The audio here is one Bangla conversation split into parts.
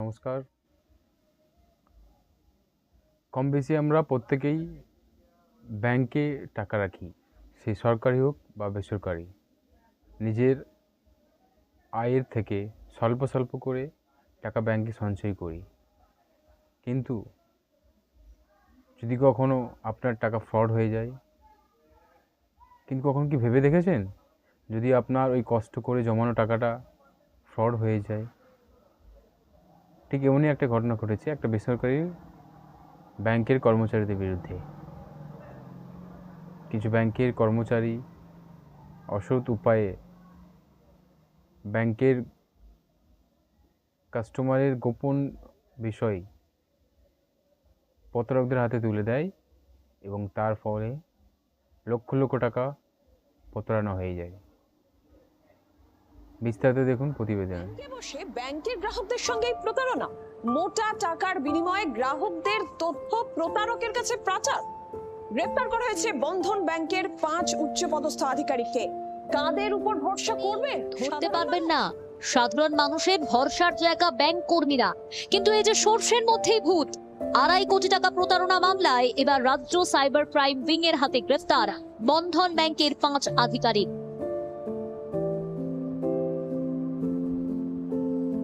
নমস্কার। কম বেশি আমরা প্রত্যেকেই ব্যাংকে টাকা রাখি, সে সরকারি হোক বা বেসরকারি। নিজের আয়ের থেকে স্বল্প স্বল্প করে টাকা ব্যাংকে সঞ্চয় করি। কিন্তু যদি কখনো আপনার টাকা ফ্রড হয়ে যায়, কিন্তু কখনো কি ভেবে দেখেছেন? যদি আপনার ওই কষ্ট করে জমানো টাকাটা ফ্রড হয়ে যায় ঠিক এমনই একটা ঘটনা ঘটেছে, একটা বেসরকারি ব্যাংকের কর্মচারীদের বিরুদ্ধে। কিছু ব্যাংকের কর্মচারী অসৎ উপায়ে ব্যাংকের কাস্টমারের গোপন বিষয় প্রতারকদের হাতে তুলে দেয় এবং তার ফলে লক্ষ লক্ষ টাকা প্রতারণা হয়ে যায়। বিস্তারিত দেখুন প্রতিবেদনে। বসে ব্যাংকের গ্রাহকদের সঙ্গে প্রতারণা। মোটা টাকার বিনিময়ে গ্রাহকদের তথ্য প্রতারকের কাছে পাচার গ্রেপ্তার করা হয়েছে বন্ধন ব্যাংকের পাঁচ উচ্চপদস্থ আধিকারিককে। কাদের উপর ভরসা করবেন ধরতে পারবেন না। সাধারণ মানুষের ভরসার জায়গা ব্যাংক কর্মীরা। কিন্তু এই যে সর্ষের মধ্যেই ভূত। আড়াই কোটি টাকা প্রতারণা মামলায় এবার রাজ্য সাইবার ক্রাইম উইং এর হাতে গ্রেফতার বন্ধন ব্যাংকের পাঁচ আধিকারিক।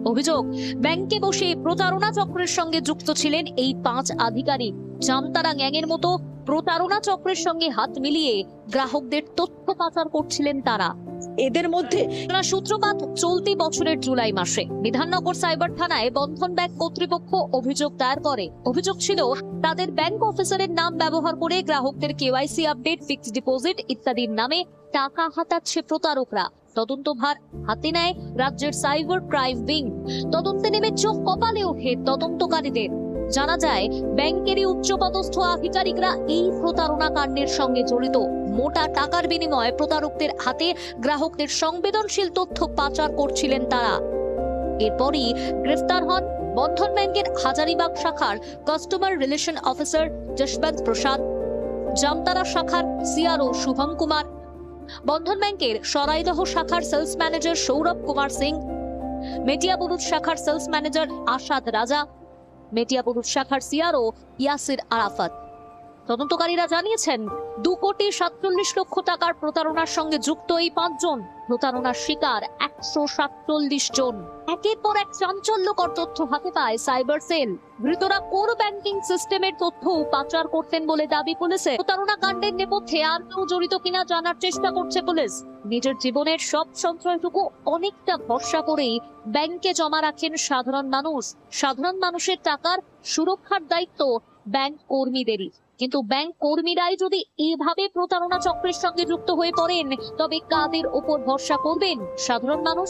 অভিযোগ ব্যাংকে বসে প্রতারণা চক্রের সঙ্গে যুক্ত ছিলেন এই পাঁচ আধিকারিক। জামতারা গ্যাংয়ের মতো প্রতারণা চক্রের সঙ্গে হাত মিলিয়ে গ্রাহকদের তথ্য পাচার করছিলেন তারা। এদের মধ্যে সূত্রপাত চলতি বছরের জুলাই মাসে। বিধাননগর সাইবার থানায় বন্ধন ব্যাংক কর্তৃপক্ষ অভিযোগ দায়ের করে। অভিযোগ ছিল তাদের ব্যাংক অফিসারের নাম ব্যবহার করে গ্রাহকদের কেওয়াইসি আপডেট ফিক্সড ডিপোজিট ইত্যাদির নামে টাকা হাতাচ্ছে প্রতারকরা। তদন্তভার হাতে নেয় রাজ্যের সাইবার ক্রাইম উইং। তদন্তে নেমে চোখ কপালে ওঠে তদন্তকারীদের। জানা যায়, ব্যাংকেরই উচ্চপদস্থ আধিকারিকরা এই প্রতারণা কাণ্ডের সঙ্গে জড়িত। মোটা টাকার বিনিময়ে প্রতারকদের হাতে গ্রাহকদের সংবেদনশীল তথ্য পাচার করছিলেন তারা। এরপরই গ্রেফতার হন বন্ধন ব্যাংকের হাজারিবাগ শাখার customer relation officer Jaswant Prasad, Jamtara শাখার সিআরও শুভম কুমার বন্ধন ব্যাংকের সরাইদহ শাখার সেলস ম্যানেজার সৌরভ কুমার সিং মেটিয়াবুরুজ শাখার সেলস ম্যানেজার আসাদ রাজা মেটিয়াবুরুজ শাখার সিআরও ইয়াসির আরাফাত। তদন্তকারীরা জানিয়েছেন, দু কোটি সাতচল্লিশ লক্ষ টাকার প্রতারণার সঙ্গে যুক্ত এই পাঁচজন। প্রতারণার শিকার একশো সাতচল্লিশ জন। একের পর এক চাঞ্চল্যকর তথ্য হাতে পায় সাইবার সেল। ধৃতরা কোর ব্যাংকিং সিস্টেমের তথ্য পাচার করতেন বলে দাবি পুলিশে। প্রতারণা কাণ্ডের নেপথ্যে আর কেউ জড়িত কিনা জানার চেষ্টা করছে পুলিশ। নিজের জীবনের সব সঞ্চয়টুকু অনেকটা ভরসা করেই ব্যাংকে জমা রাখেন সাধারণ মানুষ। সাধারণ মানুষের টাকার সুরক্ষার দায়িত্ব ব্যাংক কর্মীদেরই। কিন্তু ব্যাংক কর্মীরাই যদি এভাবে প্রতারণা চক্রের সঙ্গে যুক্ত হয়ে পড়েন, তবে কাদের ওপর ভরসা করবেন? সাধারণ মানুষ